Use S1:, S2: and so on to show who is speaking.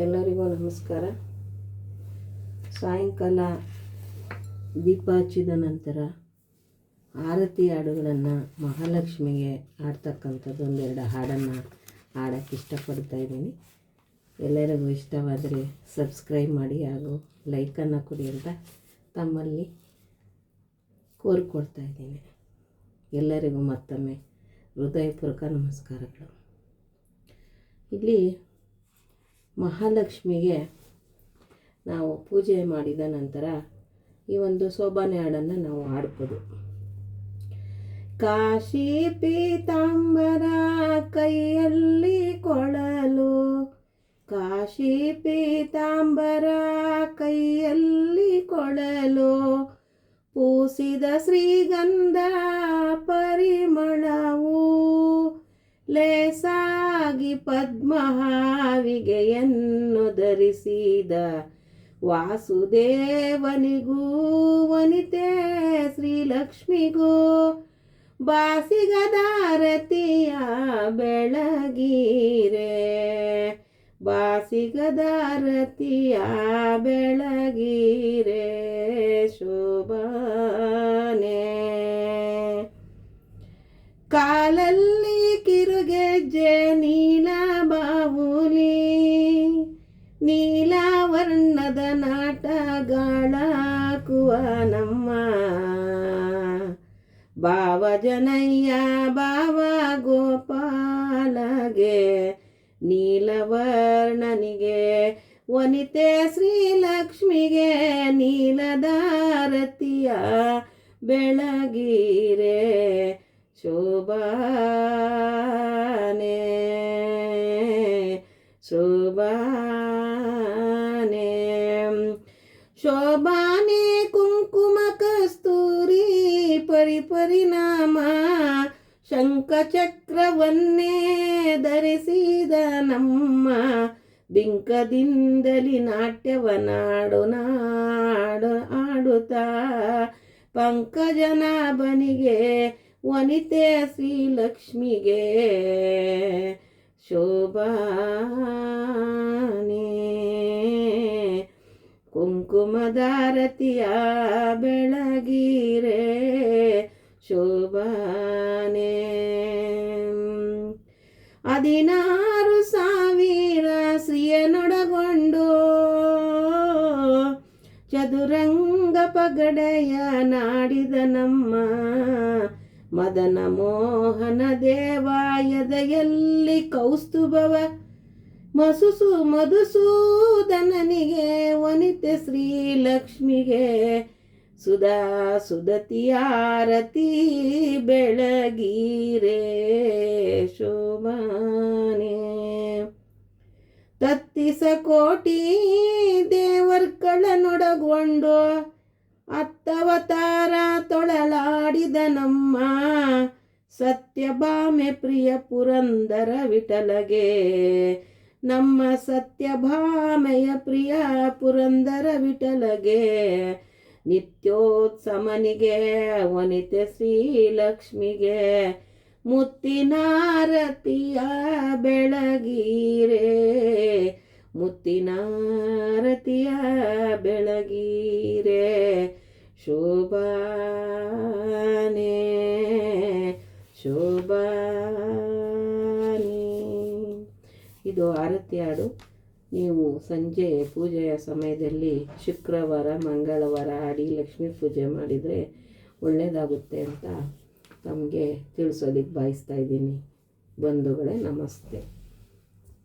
S1: ಎಲ್ಲರಿಗೂ ನಮಸ್ಕಾರ. ಸಾಯಂಕಾಲ ದೀಪ ಹಚ್ಚಿದ ನಂತರ ಆರತಿ ಹಾಡುಗಳನ್ನು ಮಹಾಲಕ್ಷ್ಮಿಗೆ ಹಾಡ್ತಕ್ಕಂಥದ್ದು ಒಂದೆರಡು ಹಾಡನ್ನು ಹಾಡೋಕ್ಕೆ ಇಷ್ಟಪಡ್ತಾ ಇದ್ದೀನಿ. ಎಲ್ಲರಿಗೂ ಇಷ್ಟವಾದರೆ ಸಬ್ಸ್ಕ್ರೈಬ್ ಮಾಡಿ ಹಾಗೂ ಲೈಕನ್ನು ಕೊಡಿ ಅಂತ ತಮ್ಮಲ್ಲಿ ಕೋರ್ಕೊಳ್ತಾ ಇದ್ದೀನಿ. ಎಲ್ಲರಿಗೂ ಮತ್ತೊಮ್ಮೆ ಹೃದಯಪೂರ್ವಕ ನಮಸ್ಕಾರಗಳು. ಇಲ್ಲಿ ಮಹಾಲಕ್ಷ್ಮಿಗೆ ನಾವು ಪೂಜೆ ಮಾಡಿದ ನಂತರ ಈ ಒಂದು ಸೋಬಾನೆ ಹಾಡನ್ನು ನಾವು ಹಾಡ್ಬೋದು. ಕಾಶಿ ಪೀತಾಂಬರ ಕೈಯಲ್ಲಿ ಕೊಳಲು, ಕಾಶಿ ಪೀತಾಂಬರ ಕೈಯಲ್ಲಿ ಕೊಳಲು, ಪೂಸಿದ ಶ್ರೀಗಂಧ ಪರಿಮಳವು ಲೇಸಾಗಿ ಪದ್ಮಹಾವಿಗೆಯನ್ನು ಧರಿಸಿದ ವಾಸುದೇವನಿಗೂ ವನಿತೆ ಶ್ರೀಲಕ್ಷ್ಮಿಗೂ ಬಾಸಿಗದಾರತಿಯ ಬೆಳಗೀರೆ. ಬಾಸಿಗದಾರತಿಯ ಬೆಳಗೀರೆ ಶೋಭಾನೆ. ಕಾಲಲ್ಲಿ ಬಾವ ಜನಯ್ಯ ಬಾವ ಗೋಪಾಲಗೆ ನೀಲವರ್ಣನಿಗೆ ವನಿತೆ ಶ್ರೀಲಕ್ಷ್ಮಿಗೆ ನೀಲದಾರತಿಯ ಬೆಳಗಿರೆ ಶೋಭಾನೆ ಶೋಭಾನೆ. ಶೋಭಾನೆ ಶಂಖಚಕ್ರವನ್ನೇ ಧರಿಸಿದ ನಮ್ಮ ಬಿಂಕದಿಂದಲಿ ನಾಟ್ಯವನಾಡು ನಾಡು ಆಡುತ್ತಾ. ಪಂಕಜನಾಭನಿಗೆ ವನಿತೆ ಶ್ರೀಲಕ್ಷ್ಮಿಗೆ ಶೋಭಾನೆ ಕುಂಕುಮದಾರತಿಯ ಬೆಳಗೀರೆ ಶೋಭಾನೆ ಹದಿನಾರು ಸಾವಿರ ಶ್ರೀಯನೊಡಗೊಂಡು ಚದುರಂಗ ಪಗಡೆಯ ನಾಡಿದ ನಮ್ಮ ಮದನ ಮೋಹನ ದೇವಾಯದೆಯಲ್ಲಿ ಕೌಸ್ತುಭವ ಮಸುಸು ಮಧುಸೂದನನಿಗೆ ವನಿತೆ ಶ್ರೀಲಕ್ಷ್ಮಿಗೆ ಸುಧಾ ಆರತಿ ಬೆಳಗಿರೆ ಶೋಭಾನೆ. ತತ್ತಿಸ ಕೋಟಿ ದೇವರ್ಗಳನ್ನೊಡಗೊಂಡು ಅತ್ತವತಾರ ತೊಳಲಾಡಿದ ನಮ್ಮ ಸತ್ಯಭಾಮೆ ಪ್ರಿಯ ಪುರಂದರ ವಿಠಲಗೆ. ನಮ್ಮ ಸತ್ಯಭಾಮೆಯ ಪ್ರಿಯ ಪುರಂದರ ವಿಠಲಗೆ. ನಿತ್ಯೋತ್ಸಮನಿಗೆ ವನಿತೆ ಶ್ರೀಲಕ್ಷ್ಮಿಗೆ ಮುತ್ತಿನಾರತಿಯ ಬೆಳಗೀರೆ ಮುತ್ತಿನಾರತಿಯ ಬೆಳಗೀರೆ ಶೋಭಾನೆ ಶೋಭಾನೆ. ಇದು ಆರತಿ ಹಾಡು. ನೀವು ಸಂಜೆ ಪೂಜೆಯ ಸಮಯದಲ್ಲಿ ಶುಕ್ರವಾರ, ಮಂಗಳವಾರ ಆಡಿ ಲಕ್ಷ್ಮೀ ಪೂಜೆ ಮಾಡಿದರೆ ಒಳ್ಳೆಯದಾಗುತ್ತೆ ಅಂತ ತಮಗೆ ತಿಳಿಸೋದಕ್ಕೆ ಬಯಸ್ತಾ ಇದ್ದೀನಿ. ಬಂಧುಗಳೇ, ನಮಸ್ತೆ.